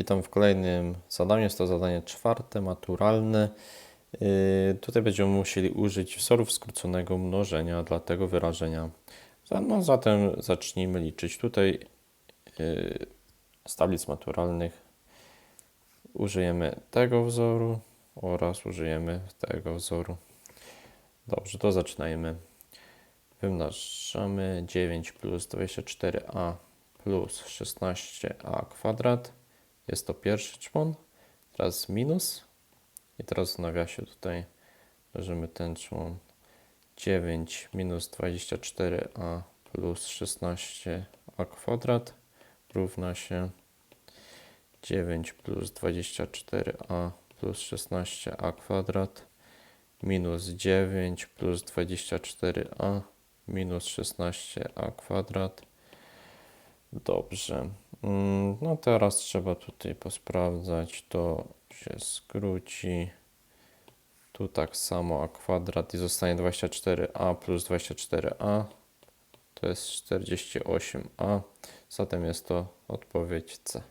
Witam w kolejnym zadaniu. Jest to zadanie czwarte, maturalne. Yy, tutaj będziemy musieli użyć wzorów skróconego mnożenia dla tego wyrażenia. No, zatem zacznijmy liczyć. Tutaj yy, z tablic maturalnych użyjemy tego wzoru oraz użyjemy tego wzoru. Dobrze, to zaczynajmy. Wymnażamy 9 plus 24a plus 16a kwadrat. Jest to pierwszy człon. Teraz minus. I teraz w nawiasie tutaj mnożymy ten człon. 9 minus 24a plus 16a kwadrat równa się 9 plus 24a plus 16a kwadrat minus 9 plus 24a minus 16a kwadrat. Dobrze. Mm, No teraz trzeba tutaj posprawdzać. To się skróci. Tu tak samo a kwadrat i zostanie 24a plus 24a. To jest 48a. Zatem jest to odpowiedź C.